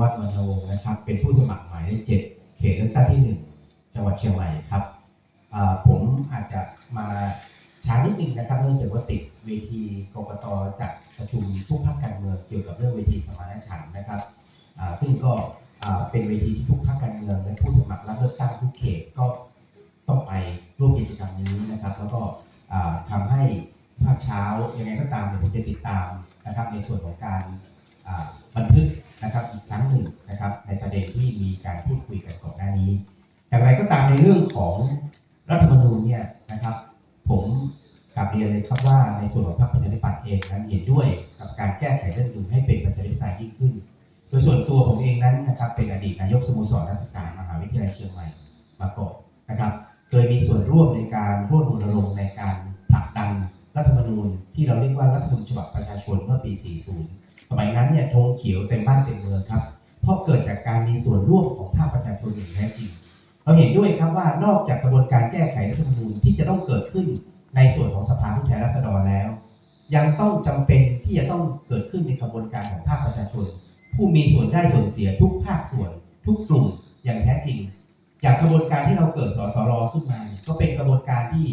วัฒน์วรรณวงศ์นะครับ เป็นผู้สมัครหมายเลขเจ็ดเขตเลือกตั้งที่หนึ่งจังหวัดเชียงใหม่ครับผมอาจจะมาช้านิดนึงนะครับเนื่องจากว่าติดเวทีกรกตจัดประชุมทุกภาคการเมืองเกี่ยวกับเรื่องเวทีสมานฉันท์นะครับซึ่งก็เป็นเวทีที่ทุกภาคการเมืองและผู้สมัครรับเลือกตั้งทุกเขตก็ต้องไปร่วมกิจกรรมนี้นะครับ แล้วก็อ่าทำให้ภาคเช้ายังไงก็ตามเนี่ยผมจะติดตามนะครับในส่วนของการบันทึก นะครับอีกครั้งหนึ่งนะครับ ในประเด็นที่มีการพูดคุยกันก่อนหน้านี้อย่างไรก็ตามในเรื่องของรัฐธรรมนูญเนี่ยนะครับ ผมกลับเรียนเลยครับว่าในส่วนของพรรคประชาธิปัตย์เองนั้นเห็นด้วยกับการแก้ไขรัฐธรรมนูญให้เป็นประชาธิปไตยยิ่งขึ้น โดยส่วนตัวผมเองนั้นนะครับเป็นอดีตนายกสโมสรนักศึกษามหาวิทยาลัยเชียงใหม่มาก่อน เราเห็นด้วยครับว่านอกจากกระบวนการแก้ไขรัฐธรรมนูญที่จะต้องเกิดขึ้นในส่วนของสภาผู้แทนราษฎรแล้ว ยังต้องจำเป็นที่จะต้องเกิดขึ้นในกระบวนการของภาคประชาชน ผู้มีส่วนได้ส่วนเสียทุกภาคส่วน ทุกกลุ่มอย่างแท้จริง จากกระบวนการที่เราเกิดสสรขึ้นมา ก็เป็นกระบวนการที่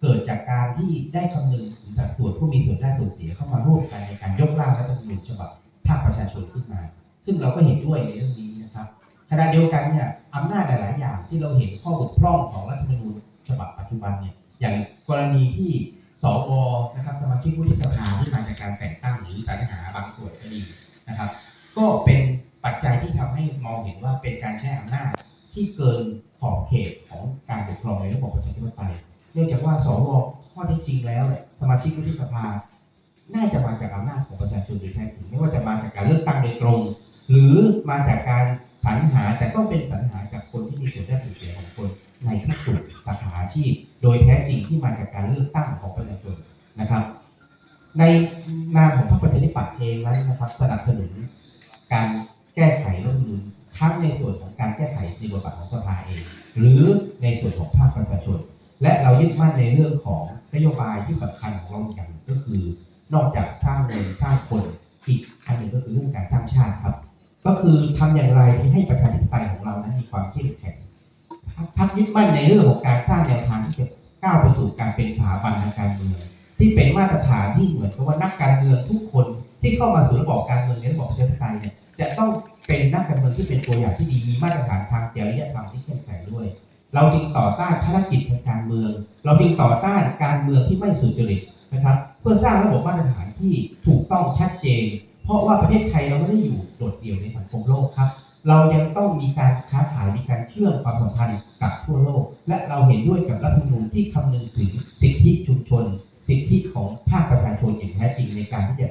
เกิดจากการที่ได้คำนึงถึงสัดส่วนผู้มีส่วนได้ส่วนเสียเข้ามาร่วมกันในการยกร่างรัฐธรรมนูญฉบับภาคประชาชนขึ้นมา ซึ่งเราก็เห็นด้วยในเรื่องนี้นะครับขณะเดียวกันเนี่ยอำนาจหลายๆอย่าง ที่เราเห็นข้อบกพร่องของรัฐธรรมนูญฉบับปัจจุบันเนี่ยอย่างกรณีที่สวนะครับสมาชิกวุฒิสภาที่มาจากการแต่งตั้งหรือสรรหาบางส่วนก็ดีนะครับ ก็เป็นปัจจัยที่ทำให้มองเห็นว่าเป็นการใช้อำนาจที่เกินขอบเขตของการปกครองในระบบประชาธิปไตยเนื่องจากว่าสวข้อที่จริงแล้วสมาชิกวุฒิสภา น่าจะมาจากอำนาจของประชาชนโดยแท้จริงไม่ว่าจะมาจากการเลือกตั้งโดยตรง หรือมาจากการ สรรหาแต่ต้องเป็นสรรหาจากคนที่มีส่วนได้ส่วนเสียของคนในทุกกลุ่มสาขาอาชีพ โดยแท้จริงที่มาจากการเลือกตั้งของประชาชนนะครับ ในนามของพรรคประชาธิปัตย์เองนั้นนะครับ สนับสนุนการแก้ไขรัฐมนูญทั้งในส่วนของการแก้ไขในบทบาทของสภาเอง หรือในส่วนของภาคประชาชน และเรายึดมั่นในเรื่องของนโยบายที่สำคัญของเราอย่างหนึ่งก็คือ นอกจากสร้างเงินสร้างคนอีกอันหนึ่งก็คือเรื่องการสร้างชาติครับ ก็คือทำอย่างไรที่ให้ประชาธิปไตยของเรานั้นมีความเข้มแข็งพรรคพรรคยึดมั่นในเรื่องของการสร้างแนวทางที่จะก้าวไปสู่การเป็นสถาบันทางการเมืองที่เป็นมาตรฐานที่เหมือนกับว่านักการเมืองทุกคนที่เข้ามาสู่ระบบการเมืองในระบบประชาธิปไตยเนี่ยจะต้องเป็นนักการเมืองที่เป็นตัวอย่างที่ดีมีมาตรฐานทางจริยธรรมที่เข้มแข็งด้วย เราจึงต่อต้านธุรกิจทางการเมือง เราจึงต่อต้านการเมืองที่ไม่สุจริตนะครับ เพื่อสร้างระบบมาตรฐานที่ถูกต้องชัดเจน เพราะว่าประเทศไทยเราไม่ได้อยู่โดดเดี่ยวในสังคมโลกครับ เรายังต้องมีการค้าขายมีการเชื่อมความสัมพันธ์กับทั่วโลก และเราเห็นด้วยกับรัฐธรรมนูญที่คำนึงถึงสิทธิชุมชน สิทธิของภาคประชาชนอย่างแท้จริงในการที่จะ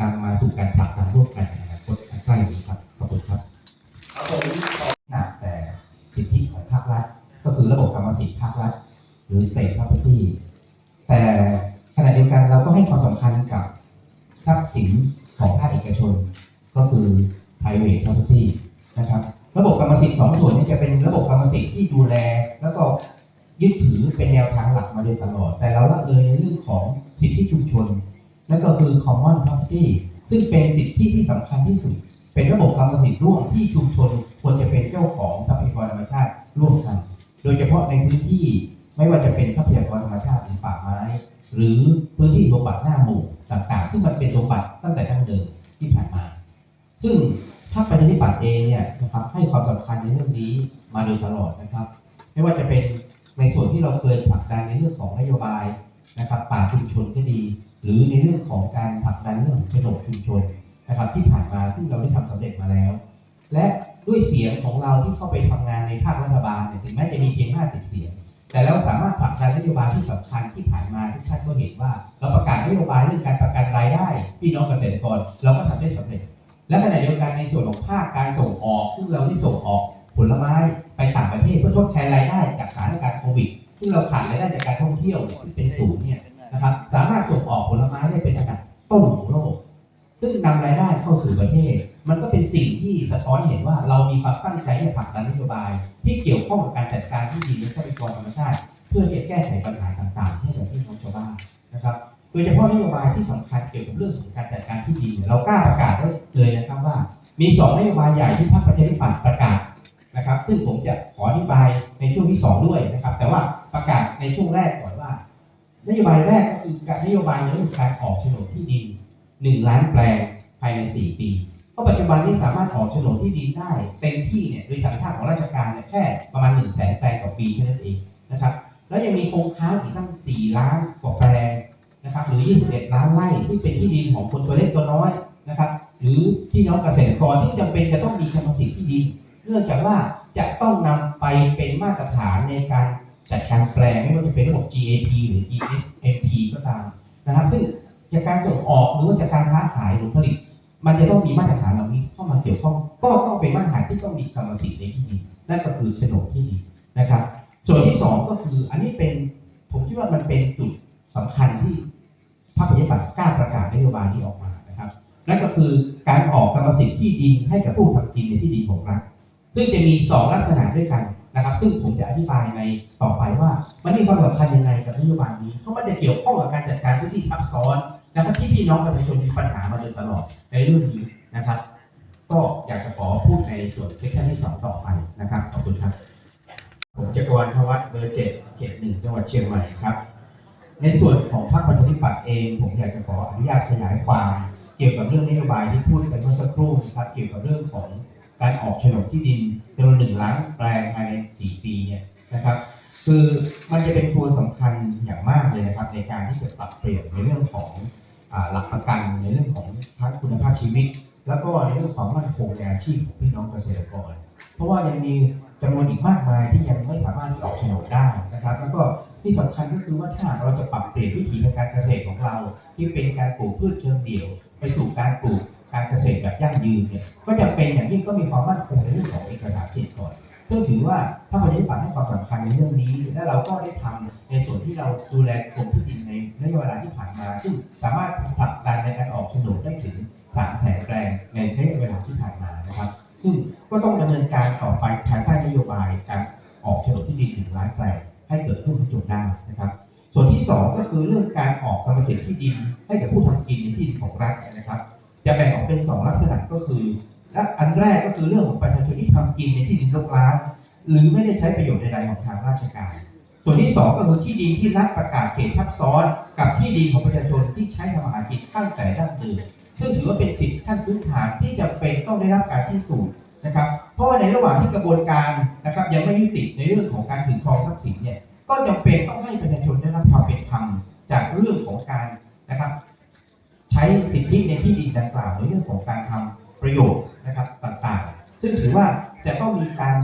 นำมาสู่การผลักดันร่วมกันในอนาคตอันใกล้นี้ครับขอบคุณครับครับผมหนักแต่สิทธิของภาครัฐก็คือระบบกรรมสิทธิภาครัฐหรือ state property แต่ขณะเดียวกันเราก็ให้ความสำคัญกับทรัพย์สิน ของภาคเอกชน ก็คือ private property นะครับระบบกรรมสิทธิ์สองส่วนนี้จะเป็นระบบกรรมสิทธิ์ที่ดูแล แล้วก็ยึดถือเป็นแนวทางหลักมาโดยตลอด แต่เราละเลยในเรื่องของสิทธิชุมชน นั่นก็คือ common property ซึ่งเป็นสิทธิที่สำคัญที่สุด เป็นระบบกรรมสิทธิ์ร่วมที่ชุมชนควรจะเป็นเจ้าของทรัพยากรธรรมชาติร่วมกัน โดยเฉพาะในพื้นที่ไม่ว่าจะเป็นทรัพยากรธรรมชาติหรือป่าไม้ หรือพื้นที่สมบัติหน้าหมู่ต่างๆ ซึ่งมันเป็นสมบัติ คัญในเรื่องนี้มาโดยตลอดนะครับ ไม่ว่าจะเป็นในส่วนที่เราเคยผลักดันในเรื่องของนโยบายนะครับป่าชุมชนก็ดี หรือในเรื่องของการผลักดันเรื่องของโฉนดชุมชนนะครับที่ผ่านมาซึ่งเราได้ทำสำเร็จมาแล้ว และด้วยเสียงของเราที่เข้าไปทำงานในภาครัฐบาลเนี่ยถึงแม้จะมีเพียง 50 เสียง แต่เราสามารถผลักดันนโยบายที่สำคัญที่ผ่านมาทุกท่านก็เห็นว่า เราประกาศนโยบายเรื่องการประกันรายได้พี่น้องเกษตรกรเราก็ทำได้สำเร็จ และขณะเดียวกันในส่วนของภาคการส่งออก ซึ่งเราได้ส่งออกผลไม้ไปต่างประเทศเพื่อทดแทนรายได้จากสถานการณ์โควิดซึ่งเราขาดรายได้จากการท่องเที่ยวเนี่ยที่เป็นศูนย์เนี่ยนะครับสามารถส่งออกผลไม้ได้เป็นอันดับต้นของโลก ซึ่งนำรายได้เข้าสู่ประเทศ มันก็เป็นสิ่งที่สะท้อนเห็นว่าเรามีความตั้งใจที่จะผลักดันนโยบาย ที่เกี่ยวข้องกับการจัดการที่ดินและทรัพยากรธรรมชาติ เพื่อจะแก้ไขปัญหาต่างๆ ให้กับพี่น้องชาวบ้านนะครับโดยเฉพาะนโยบายที่สำคัญเกี่ยวกับเรื่องของการจัดการที่ดินเรากล้าประกาศได้ มีสองนโยบายใหญ่ที่พรรคประชาธิปัตย์ประกาศนะครับ ซึ่งผมจะขออธิบายในช่วงที่สองด้วยนะครับ แต่ว่าประกาศในช่วงแรกก่อนว่า นโยบายแรกก็คือการนโยบายในเรื่องการออกโฉนดที่ดินหนึ่งล้านแปลงภายในสี่ปีเพราะปัจจุบันนี้สามารถออกโฉนดที่ดินได้เต็มที่เนี่ยโดยสัมภาษณ์ของราชการเนี่ยแค่ประมาณ1นึ่งแสนแปลงต่อปีเท่านั้นเองนะครับ แล้วยังมีโครงค้างอีกตั้ง 4 ล้านกว่าแปลงนะครับหรือ 21 ล้านไร่ที่เป็นที่ดินของคนตัวเล็กตัวน้อยนะครับ หรือพี่น้องเกษตรกรที่จำเป็นจะต้องมีกรรมสิทธิ์ที่ดินเนื่องจากว่าจะต้องนำไปเป็นมาตรฐานในการจัดการแปลงไม่ว่าจะเป็นระบบ GAP หรือ GSMP ก็ตามนะครับ ซึ่งจากการส่งออกหรือว่าจากการค้าขายหรือผลิต มันจะต้องมีมาตรฐานเหล่านี้เข้ามาเกี่ยวข้อง ก็ต้องเป็นมาตรฐานที่ต้องมีกรรมสิทธิ์ในที่ดินนั่นก็คือโฉนดที่ดินะครับ ส่วนที่สองก็คืออันนี้เป็นผมคิดว่ามันเป็นจุดสำคัญที่พรรคประชาธิปัตย์กล้าประกาศนโยบายนี้ออกมา นั่นก็คือการออกกรรมสิทธิ์ที่ดินให้กับผู้ทำกินในที่ดินของรัฐซึ่งจะมีสองลักษณะด้วยกันนะครับ ซึ่งผมจะอธิบายในต่อไปว่ามันมีความสำคัญยังไงกับนโยบายนี้ เพราะมันจะเกี่ยวข้องกับการจัดการพื้นที่ซับซ้อนนะครับที่พี่น้องประชาชนมีปัญหามาโดยตลอดในเรื่องนี้นะครับ ก็อยากจะขอพูดในส่วนเซสชันที่สองต่อไปนะครับขอบคุณครับ ผมจักรวาลพวัฒน์เบอร์เจ็ดเขตหนึ่งจังหวัดเชียงใหม่ครับ ในส่วนของพรรคประชาธิปัตย์เอง ผมอยากจะขออนุญาตขยายความ เกี่ยวกับเรื่องนโยบายที่พูดไปเมื่อสักครู่นะครับเกี่ยวกับเรื่องของการออกโฉนดที่ดินจำนวนหนึ่งล้านแปลงภายในสี่ปีเนี่ยนะครับ คือมันจะเป็นตัวสำคัญอย่างมากเลยนะครับ ในการที่จะปรับเปลี่ยนในเรื่องของหลักประกันในเรื่องของทั้งคุณภาพชีวิต แล้วก็ในเรื่องของมั่นคงในอาชีพของพี่น้องเกษตรกร เพราะว่ายังมีจำนวนอีกมากมายที่ยังไม่สามารถที่ออกโฉนดได้นะครับ แล้วก็ ที่สำคัญก็คือว่าถ้าเราจะปรับเปลี่ยนวิถีทางการเกษตรของเรา ที่เป็นการปลูกพืชเชิงเดี่ยว ไปสู่การปลูกการเกษตรแบบยั่งยืนเนี่ยก็จะเป็นอย่างยิ่งก็มีความมั่นคงในเรื่องของเอกสารสิทธิ์ก่อนซึ่งถือว่าถ้าประชาธิปัตย์ให้ความสำคัญในเรื่องนี้ และเราก็ได้ทำในส่วนที่เราดูแลกรมที่ดินในระยะเวลาที่ผ่านมา ซึ่งสามารถผลักดันในการออกโฉนดได้ถึง3แสนแปลงในระยะเวลาที่ผ่านมานะครับ ซึ่งก็ต้องดำเนินการต่อไปภายใต้นโยบายการออกโฉนดที่ดินหนึ่งล้านแปลง ให้เกิดขึ้นจนได้นะครับ ส่วนที่สองก็คือเรื่องการออกกรรมสิทธิ์ที่ดิน ให้กับผู้ทำกินในที่ดินของรัฐนะครับ จะแบ่งออกเป็นสองลักษณะก็คือและอันแรกก็คือเรื่องของประชาชนที่ทำกินในที่ดินรกร้างหรือไม่ได้ใช้ประโยชน์ใดๆของทางราชการ ส่วนที่สองก็คือที่ดินที่รัฐประกาศเขตทับซ้อน กับที่ดินของประชาชนที่ใช้ทำมาหากินตั้งแต่ดั้งเดิมซึ่งถือว่าเป็นสิทธิขั้นพื้นฐานที่จำเป็นต้องได้รับการพิสูจน์ นะครับ เพราะว่าในระหว่างที่กระบวนการนะครับ ยังไม่ยุติในเรื่องของการถือครองทรัพย์สินเนี่ยก็จำเป็นต้องให้ประชาชนได้รับความเป็นธรรมจากเรื่องของการนะครับ ใช้สิทธิในที่ดินดังกล่าวในเรื่องของการทำประโยชน์นะครับต่างๆ ซึ่งถือว่าจะต้องมีการ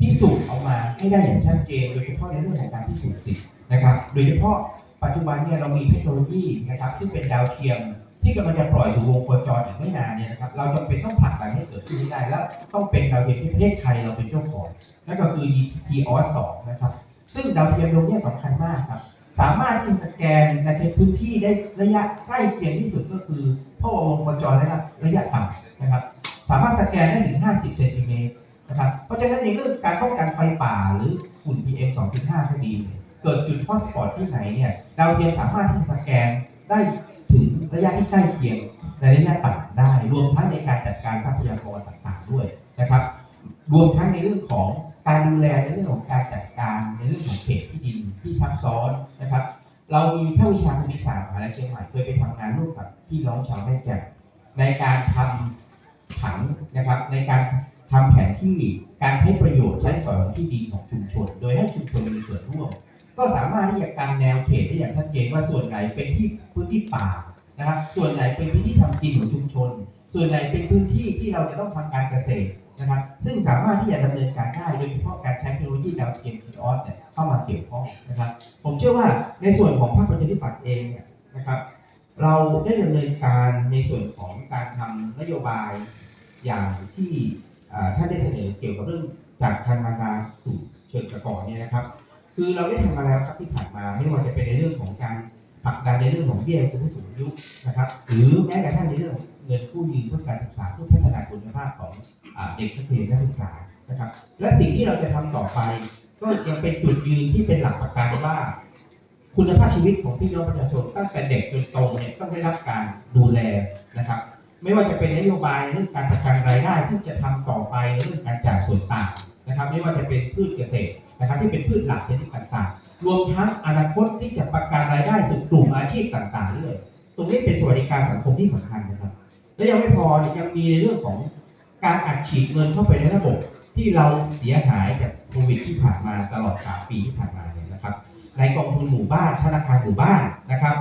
พิสูจน์ออกมาให้ได้อย่างชัดเจนโดยเฉพาะในเรื่องของการพิสูจน์สิทธิ์นะครับ โดยเฉพาะปัจจุบันเนี่ยเรามีเทคโนโลยีนะครับ ซึ่งเป็นดาวเทียม ที่กำลังจะปล่อยสู่วงโคจรอีกไม่นานเนี่ยนะครับเราจำเป็นต้องผลักดันให้เกิดขึ้นได้แล้วต้องเป็นดาวเทียมที่ประเทศไทยเราเป็นเจ้าของนั่นก็คือ GPOS 2นะครับ ซึ่งดาวเทียมดวงนี้สำคัญมากครับ สามารถที่จะสแกนในพื้นที่ได้ระยะใกล้เคียงที่สุดก็คือพ่อวงโคจรระยะระยะต่ำนะครับ สามารถสแกนได้ถึง 50เซนติเมตรนะครับเพราะฉะนั้นในเรื่องการป้องกันไฟป่าหรือฝุ่น PM 2.5ก็ดีเนี่ยเกิดจุดฮอตสปอตที่ไหนเนี่ยดาวเทียมสามารถที่จะสแกนได้ ถึงระยะที่ใกล้เคียงในระยะต่ำได้ รวมทั้งในการจัดการทรัพยากรต่างๆด้วยนะครับ รวมทั้งในเรื่องของการดูแลในเรื่องของการจัดการในเรื่องของเขตที่ดินที่ทับซ้อนนะครับ เรามีภาควิชาภูมิศาสตร์มหาวิทยาลัยเชียงใหม่เคยไปทำงานร่วมกับพี่น้องชาวแม่แจ่มในการทำผังนะครับในการทำแผนที่การใช้ประโยชน์ใช้สอยของที่ดินของชุมชน โดยให้ชุมชนมีส่วนร่วม ก็สามารถที่จะการแนวเขตได้อย่างชัดเจนว่าส่วนไหนเป็นที่พื้นที่ป่านะครับ ส่วนไหนเป็นพื้นที่ทำกินของชุมชน ส่วนไหนเป็นพื้นที่ที่เราจะต้องทำการเกษตรนะครับ ซึ่งสามารถที่จะดำเนินการได้โดยเฉพาะการใช้เทคโนโลยีดาวเทียม GIS เนี่ยเข้ามาเกี่ยวข้องนะครับ ผมเชื่อว่าในส่วนของพรรคประชาธิปัตย์เองเนี่ยนะครับ เราได้ดำเนินการในส่วนของการทำนโยบายอย่างที่ท่านได้เสนอเกี่ยวกับเรื่องจากคันมานาสู่เชิงตะกอนเนี่ยนะครับ คือเราได้ทำมาแล้วครับที่ผ่านมาไม่ว่าจะเป็นในเรื่องของการผลักดันในเรื่องของเบี้ยผู้สูงอายุนะครับ หรือแม้กระทั่งในเรื่องเงินกู้ยืมเพื่อการศึกษาเพื่อพัฒนาคุณภาพของเด็กนักเรียนนักศึกษานะครับ และสิ่งที่เราจะทำต่อไป ก็ยังเป็นจุดยืนที่เป็นหลักประกันว่า คุณภาพชีวิตของพี่น้องประชาชนตั้งแต่เด็กจนโตเนี่ยต้องได้รับการดูแลนะครับ ไม่ว่าจะเป็นนโยบายเรื่องการประกันรายได้ที่จะทำต่อไปในเรื่องการจ่ายส่วนต่างนะครับ ไม่ว่าจะเป็นพืชเกษตร นะครับที่เป็นพืชหลักชนิดต่างๆ รวมทั้งอนาคตที่จะประกันรายได้สู่กลุ่มอาชีพต่างๆด้วย ตรงนี้เป็นสวัสดิการสังคมที่สำคัญนะครับ และยังไม่พอยังมีในเรื่องของการอัดฉีดเงินเข้าไปในระบบที่เราเสียหายจากโควิดที่ผ่านมาตลอด 3 ปีที่ผ่านมาเนี่ยนะครับ ในกองทุนหมู่บ้านธนาคารหมู่บ้านนะครับ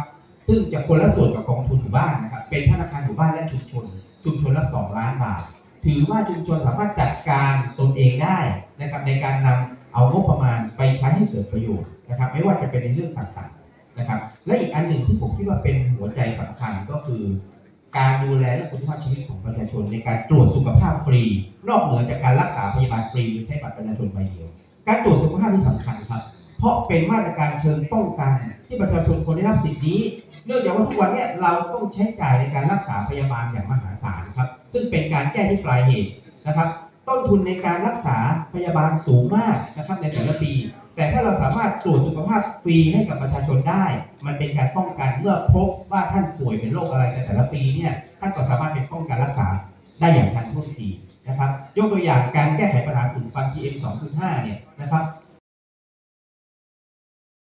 ซึ่งจะคนละส่วนกับกองทุนหมู่บ้านนะครับ เป็นธนาคารหมู่บ้านและชุมชน ชุมชนละ 2 ล้านบาท ถือว่าชุมชนสามารถจัดการตนเองได้นะครับในการนำ เอางบประมาณไปใช้ให้เกิดประโยชน์นะครับ ไม่ว่าจะเป็นในเรื่องต่างๆนะครับ และอีกอันหนึ่งที่ผมคิดว่าเป็นหัวใจสำคัญก็คือ การดูแลและคุณภาพชีวิตของประชาชนในการตรวจสุขภาพฟรี นอกเหนือจากการรักษาพยาบาลฟรีโดยใช้บัตรประชาชนใบเดียว การตรวจสุขภาพที่สำคัญครับ เพราะเป็นมาตรการเชิงป้องกัน ที่ประชาชนควรได้รับสิทธินี้เนื่องจากว่าทุกวันนี้เราต้องใช้จ่ายในการรักษาพยาบาลอย่างมหาศาลครับ ซึ่งเป็นการแก้ที่ปลายเหตุนะครับ ต้นทุนในการรักษาพยาบาลสูงมากนะครับในแต่ละปี แต่ถ้าเราสามารถตรวจสุขภาพฟรีให้กับประชาชนได้ มันเป็นการป้องกันเมื่อพบว่าท่านป่วยเป็นโรคอะไรในแต่ละปีเนี่ยท่านก็สามารถเป็นป้องกันรักษาได้อย่างทันท่วงทีนะครับ ยกตัวอย่างการแก้ไขปัญหาฝุ่นควัน PM 2.5เนี่ยนะครับ